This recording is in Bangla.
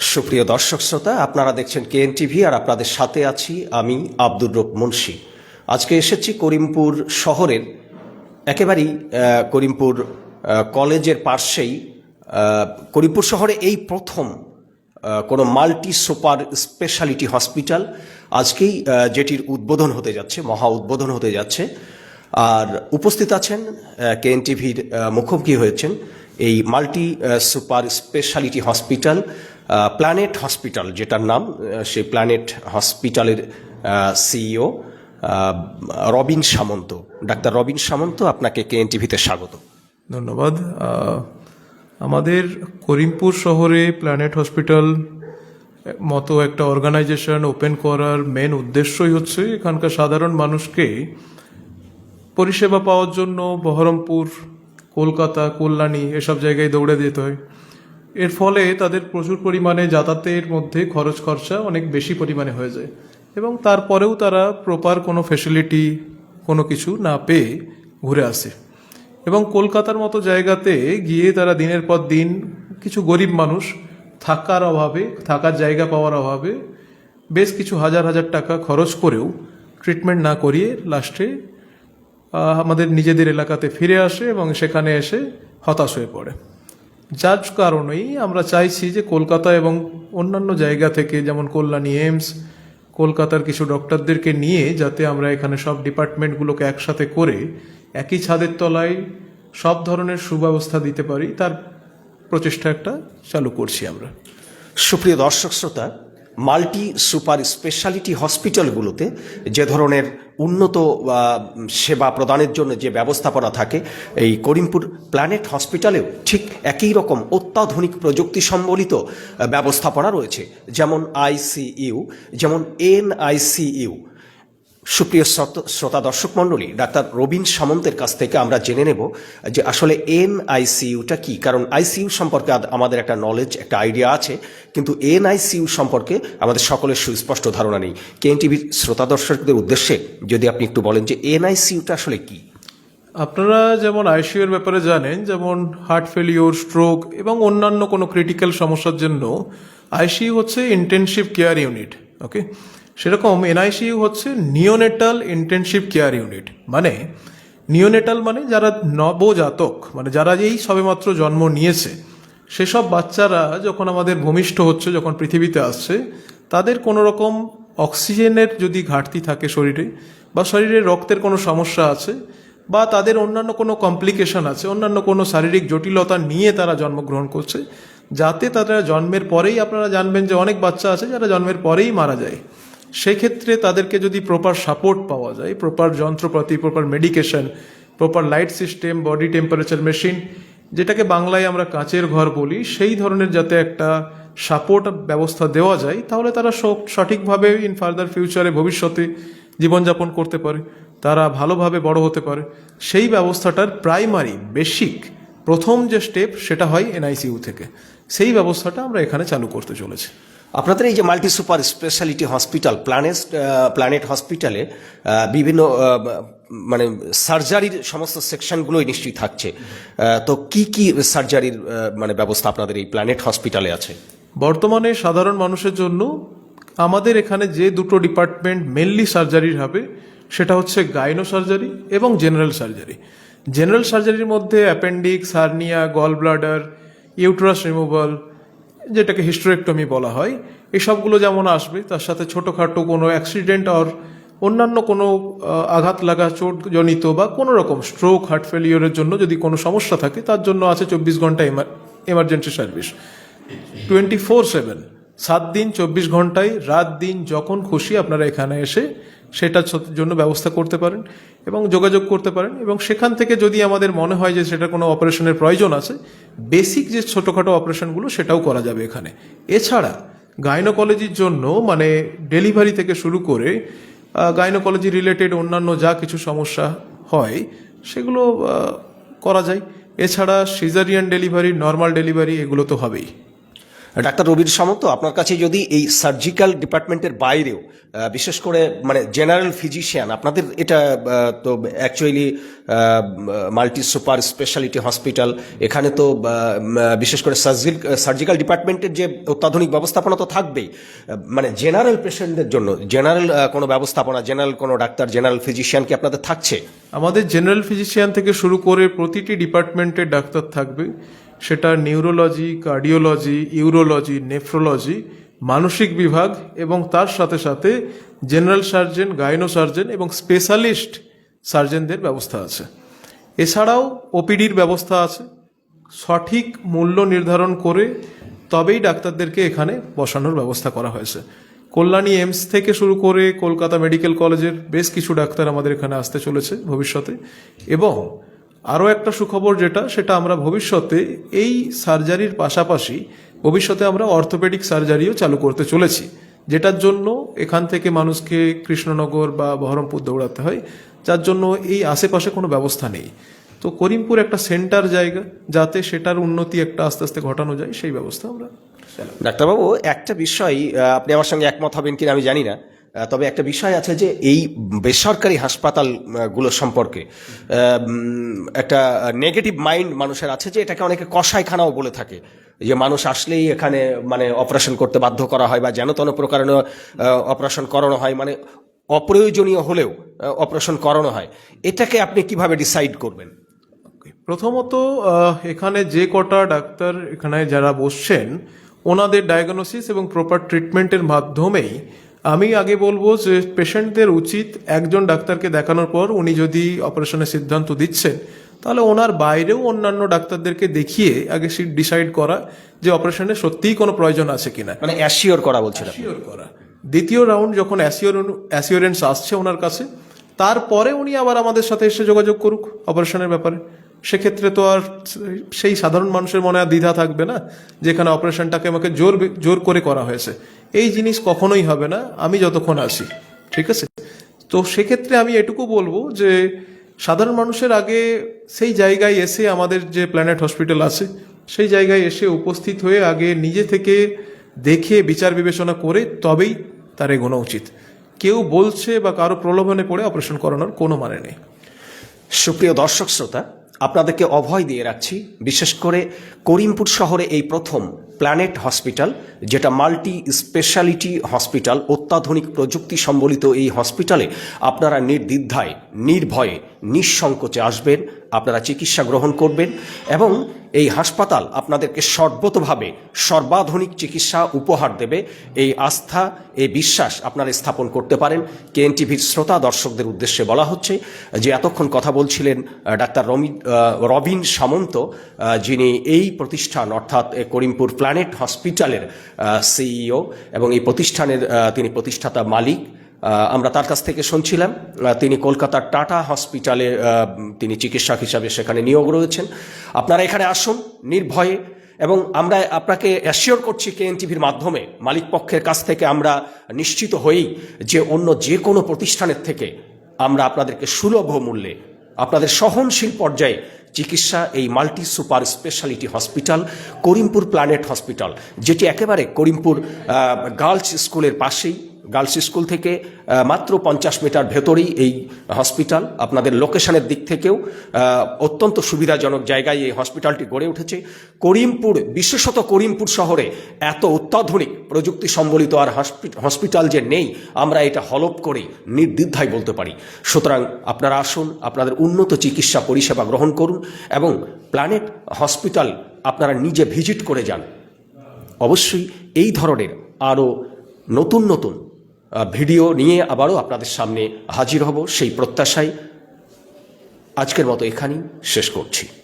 সুপ্রিয় দর্শক শ্রোতা, আপনারা দেখছেন কেএন টিভি আর আপনাদের সাথে আছি আমি আব্দুর রব মুন্সি। আজকে এসেছি করিমপুর শহরের, একেবারেই করিমপুর কলেজের পার্শ্বেই করিমপুর শহরে এই প্রথম কোনো মাল্টি সুপার স্পেশালিটি হসপিটাল। আজকেই যেটির উদ্বোধন হতে যাচ্ছে, মহা উদ্বোধন হতে যাচ্ছে। আর উপস্থিত আছেন কেএন টিভির মুখোমুখি হয়েছেন এই multi super speciality hospital. Planet hospital যেটার নাম সেই প্ল্যানেট হসপিটালের সিইও রবিন সামন্ত। ডাক্তার রবিন সামন্ত, আপনাকে কেএন টিভিতে স্বাগত। ধন্যবাদ। আমাদের করিমপুর শহরে প্ল্যানেট হসপিটাল মতো একটা অর্গানাইজেশন ওপেন করার মেন উদ্দেশ্যই হচ্ছে এখানকার সাধারণ মানুষকে পরিষেবা পাওয়ার জন্য বহরমপুর, কলকাতা, কল্যাণী এসব জায়গায় দৌড়ে যেতে হয়। এর ফলে তাদের প্রচুর পরিমাণে যাতায়াতের মধ্যে খরচ খরচা অনেক বেশি পরিমাণে হয়ে যায় এবং তারপরেও তারা প্রপার কোনো ফেসিলিটি কোনো কিছু না পেয়ে ঘুরে আসে। এবং কলকাতার মতো জায়গাতে গিয়ে তারা দিনের পর দিন কিছু গরিব মানুষ থাকার অভাবে, থাকার জায়গা পাওয়ার অভাবে বেশ কিছু হাজার হাজার টাকা খরচ করেও ট্রিটমেন্ট না করিয়ে লাস্টে আমাদের নিজেদের এলাকাতে ফিরে আসে এবং সেখানে এসে হতাশ হয়ে পড়ে। যার কারণেই আমরা চাইছি যে কলকাতা এবং অন্যান্য জায়গা থেকে, যেমন কল্যাণী এইমস, কলকাতার কিছু ডক্টরদেরকে নিয়ে যাতে আমরা এখানে সব ডিপার্টমেন্টগুলোকে একসাথে করে একই ছাদের তলায় সব ধরনের সুব্যবস্থা দিতে পারি। তার প্রচেষ্টা একটা চালু করছি আমরা। সুপ্রিয় দর্শক, শ্রোতা মাল্টি সুপার স্পেশালিটি হসপিটালগুলোতে যে ধরনের উন্নত সেবা প্রদানের জন্য যে ব্যবস্থাপনা থাকে, এই করিমপুর প্ল্যানেট হসপিটালেও ঠিক একই রকম অত্যাধুনিক প্রযুক্তি সম্বলিত ব্যবস্থাপনা রয়েছে। যেমন আইসিইউ, যেমন এনআইসিইউ সুপ্রিয় শ্রোত- দর্শক মণ্ডলী, ডাক্তার রবিন সামন্তের কাছ থেকে আমরা জেনে নেব যে আসলে এনআইসিইউটা কি। কারণ আইসিইউ সম্পর্কে আমাদের একটা নলেজ একটা আইডিয়া আছে, কিন্তু এনআইসিইউ সম্পর্কে আমাদের সকলের সুস্পষ্ট ধারণা নেই। কেএন টিভির শ্রোতা দর্শকদের উদ্দেশ্যে যদি আপনি একটু বলেন যে এনআইসিইউটা আসলে কি? আপনারা যেমন আইসিইউ এর ব্যাপারে জানেন, যেমন হার্ট ফেলিওর স্ট্রোক এবং অন্যান্য কোনো ক্রিটিক্যাল সমস্যার জন্য আইসিইউ হচ্ছে ইন্টেনসিভ কেয়ার ইউনিট ওকে সেরকম এনআইসিইউ হচ্ছে নিওনেটাল ইন্টেনসিভ কেয়ার ইউনিট মানে নিওনেটাল মানে যারা নবজাতক মানে যারা এই সবেমাত্র জন্ম নিয়েছে, সেসব বাচ্চারা যখন আমাদের ভূমিষ্ঠ হচ্ছে, যখন পৃথিবীতে আসছে, তাদের কোনো রকম অক্সিজেনের যদি ঘাটতি থাকে শরীরে বা শরীরে রক্তের কোনো সমস্যা আছে বা তাদের অন্যান্য কোনো কমপ্লিকেশন আছে, অন্যান্য কোনো শারীরিক জটিলতা নিয়ে তারা জন্মগ্রহণ করছে, যাতে তারা জন্মের পরেই আপনারা জানবেন যে অনেক বাচ্চা আছে যারা জন্মের পরেই মারা যায়। সেক্ষেত্রে তাদেরকে যদি প্রপার সাপোর্ট পাওয়া যায় প্রপার যন্ত্রপাতি proper medication proper light system body temperature machine যেটাকে বাংলায় আমরা কাঁচের ঘর বলি, সেই ধরনের যাতে একটা সাপোর্ট ব্যবস্থা দেওয়া যায়, তাহলে তারা সঠিকভাবে ইন ফার্দার ফিউচারে ভবিষ্যতে জীবনযাপন করতে পারে, তারা ভালোভাবে বড় হতে পারে। সেই ব্যবস্থাটার প্রাইমারি বেসিক প্রথম যে স্টেপ সেটা হয় এনআইসিইউ থেকে। সেই ব্যবস্থাটা আমরা এখানে চালু করতে চলেছি। আপনাদের এই যে multi super speciality hospital planet planet হসপিটালে বিভিন্ন মানে সার্জারির সমস্ত সেকশনগুলোই নিশ্চয়ই থাকছে। তো কি কি সার্জারির মানে ব্যবস্থা আপনাদের এই প্ল্যানেট হসপিটালে আছে? বর্তমানে সাধারণ মানুষের জন্য আমাদের এখানে যে দুটো ডিপার্টমেন্ট মেনলি সার্জারির হবে, সেটা হচ্ছে গাইনো সার্জারি এবং জেনারেল সার্জারি জেনারেল সার্জারির মধ্যে appendix hernia gall bladder uterus removal যেটাকে হিস্টোরেক্টমি বলা হয় এসবগুলো যেমন আসবে তার সাথে ছোটোখাটো কোনো অ্যাক্সিডেন্ট আর অন্যান্য কোনো আঘাত লাগা চোট জনিত বা কোনো রকম স্ট্রোক হার্ট ফেলিওরের জন্য যদি কোনো সমস্যা থাকে তার জন্য আছে চব্বিশ ঘণ্টা emergency service twenty four seven সাত দিন, চব্বিশ ঘন্টায়, রাত দিন যখন খুশি আপনারা এখানে এসে সেটার জন্য ব্যবস্থা করতে পারেন এবং যোগাযোগ করতে পারেন এবং সেখান থেকে যদি আমাদের মনে হয় যে সেটা কোনো অপারেশনের প্রয়োজন আছে, বেসিক যে ছোটোখাটো অপারেশনগুলো সেটাও করা যাবে এখানে। এছাড়া গাইনোকলজির জন্য মানে ডেলিভারি থেকে শুরু করে গাইনোকলজি রিলেটেড অন্যান্য যা কিছু সমস্যা হয়, সেগুলো করা যায়। এছাড়া সিজারিয়ান ডেলিভারি, নর্মাল ডেলিভারি এগুলো তো হবেই। ডাক্তার রবির সামন্ত, আপনার কাছে যদি এই সার্জিক্যাল ডিপার্টমেন্টের বাইরেও বিশেষ করে মানে জেনারেল ফিজিশিয়ান আপনাদের এটা তো actually multi super speciality hospital এখানে তো বিশেষ করে সার্জিক্যাল ডিপার্টমেন্টের যে অত্যাধুনিক ব্যবস্থাপনা তো থাকবেই মানে জেনারেল পেশেন্টদের জন্য জেনারেল কোনো ব্যবস্থাপনা জেনারেল কোনো ডাক্তার জেনারেল ফিজিশিয়ান কি আপনাদের থাকছে? আমাদের জেনারেল ফিজিশিয়ান থেকে শুরু করে প্রতিটি ডিপার্টমেন্টের ডাক্তার থাকবে। সেটা নিউরোলজি কার্ডিওলজি ইউরোলজি নেফ্রোলজি মানসিক বিভাগ এবং তার সাথে সাথে জেনারেল সার্জন গাইনো সার্জেন এবং স্পেশালিস্ট সার্জেনদের ব্যবস্থা আছে। এছাড়াও ওপিডির ব্যবস্থা আছে। সঠিক মূল্য নির্ধারণ করে তবেই ডাক্তারদেরকে এখানে বসানোর ব্যবস্থা করা হয়েছে। কল্যাণী এমস থেকে শুরু করে কলকাতা মেডিকেল কলেজের বেশ কিছু ডাক্তার আমাদের এখানে আসতে চলেছে ভবিষ্যতে এবং আরও একটা সুখবর যেটা, সেটা আমরা ভবিষ্যতে এই সার্জারির পাশাপাশি ভবিষ্যতে আমরা অর্থোপেডিক সার্জারিও চালু করতে চলেছি, যেটার জন্য এখান থেকে মানুষকে কৃষ্ণনগর বা বহরমপুর দৌড়াতে হয়, যার জন্য এই আশেপাশে কোনো ব্যবস্থা নেই। তো করিমপুর একটা সেন্টার জায়গা, যাতে সেটার উন্নতি একটা আস্তে আস্তে ঘটানো যায়, সেই ব্যবস্থা আমরা ডাক্তারবাবু, একটা বিষয় আপনি আমার সঙ্গে একমত হবেন কিনা আমি জানি না। তবে একটা বিষয় আছে যে এই বেসরকারি হাসপাতালগুলো সম্পর্কে একটা নেগেটিভ মাইন্ড মানুষের আছে যে এটাকে অনেকে কষাইখানাও বলে থাকে। যে মানুষ আসলেই এখানে মানে অপারেশন করতে বাধ্য করা হয় বা যেন তেন প্রকারেণ অপারেশন করানো হয় মানে অপ্রয়োজনীয় হলেও অপারেশন করানো হয়। এটাকে আপনি কীভাবে ডিসাইড করবেন? প্রথমত এখানে যে কটা ডাক্তার এখানে যারা বসছেন, ওনাদের ডায়াগনোসিস এবং প্রপার ট্রিটমেন্টের মাধ্যমেই আমি আগে বলব যে পেশেন্টদের উচিত একজন ডাক্তারকে দেখানোর পর উনি যদি অপারেশনের সিদ্ধান্ত দিচ্ছেন তাহলে ওনার বাইরেও অন্যান্য ডাক্তারদেরকে দেখিয়ে আগে ডিসাইড করা যে অপারেশনের সত্যিই কোনো প্রয়োজন আছে কিনা। মানে অ্যাসিওর করা বলছিলাম অ্যাসিওর করা। দ্বিতীয় রাউন্ড যখন অ্যাসিওর অ্যাসিওরেন্স আসছে ওনার কাছে তারপরে উনি আবার আমাদের সাথে এসে যোগাযোগ করুক অপারেশনের ব্যাপারে। সেক্ষেত্রে তো আর সেই সাধারণ মানুষের মনে আর দ্বিধা থাকবে না, যেখানে অপারেশনটাকে আমাকে জোর জোর করে করা হয়েছে। এই জিনিস কখনোই হবে না, আমি যতক্ষণ আসি ঠিক আছে? তো সেক্ষেত্রে আমি এটুকু বলব যে, সাধারণ মানুষের আগে সেই জায়গায় এসে আমাদের যে প্ল্যানেট হসপিটাল আছে, সেই জায়গায় এসে উপস্থিত হয়ে আগে নিজে থেকে দেখে বিচার বিবেচনা করে তবেই তার এগোনো উচিত। কেউ বলছে বা কারও প্রলোভনে পড়ে অপারেশন করানোর কোনো মানে নেই। সুপ্রিয় দর্শক, শ্রোতা আপনাদেরকে অভয় দিয়ে রাখছি। বিশেষ করে করিমপুর শহরে এই প্রথম প্ল্যানেট হসপিটাল যেটা মাল্টি স্পেশালিটি হসপিটাল অত্যাধুনিক প্রযুক্তি সম্বলিত এই হসপিটালে আপনারা নির্দ্বিধায়, নির্ভয়ে নিঃসংকোচে আসবেন, আপনারা চিকিৎসা গ্রহণ করবেন এবং এই হাসপাতাল আপনাদেরকে সর্বতভাবে সর্বাধুনিক চিকিৎসা উপহার দেবে। এই আস্থা, এই বিশ্বাস আপনারা স্থাপন করতে পারেন। কেএনটিভির শ্রোতা দর্শকদের উদ্দেশ্যে বলা হচ্ছে যে, এতক্ষণ কথা বলছিলেন ডাক্তার রমি রবিন সামন্ত যিনি এই প্রতিষ্ঠান অর্থাৎ করিমপুর প্ল্যানেট হসপিটালের সিইও এবং এই প্রতিষ্ঠানের তিনি প্রতিষ্ঠাতা মালিক। আমরা তার কাছ থেকে শুনছিলাম তিনি কলকাতার টাটা হসপিটালে তিনি চিকিৎসক হিসাবে সেখানে নিয়োগ রয়েছেন। আপনারা এখানে আসুন নির্ভয়ে এবং আমরা আপনাকে অ্যাসিওর করছি কেএনটিভির মাধ্যমে, মালিক পক্ষের কাছ থেকে আমরা নিশ্চিত হয়েই যে অন্য যে কোনো প্রতিষ্ঠানের থেকে আমরা আপনাদেরকে সুলভ মূল্যে আপনাদের সহনশীল পর্যায়ে চিকিৎসা এই multi super speciality hospital, Karimpur planet hospital, যেটি একেবারে করিমপুর গার্লস স্কুলের পাশেই। গার্লস স্কুল থেকে মাত্র পঞ্চাশ মিটার ভেতরেই এই হসপিটাল। আপনাদের লোকেশনের দিক থেকেও অত্যন্ত সুবিধাজনক জায়গায় এই হসপিটালটি গড়ে উঠেছে। করিমপুর, বিশেষত করিমপুর শহরে এত অত্যাধুনিক প্রযুক্তি সম্বলিত আর হসপিটাল যে নেই, আমরা এটা হলপ করে নির্দ্বিধায় বলতে পারি। সুতরাং আপনারা আসুন, আপনাদের উন্নত চিকিৎসা পরিষেবা গ্রহণ করুন এবং প্ল্যানেট হসপিটাল আপনারা নিজে ভিজিট করে যান। অবশ্যই এই ধরনের আরও নতুন নতুন ভিডিও নিয়ে আবারও আপনাদের সামনে হাজির হব সেই প্রত্যাশায়। আজকের মতো এখানেই শেষ করছি।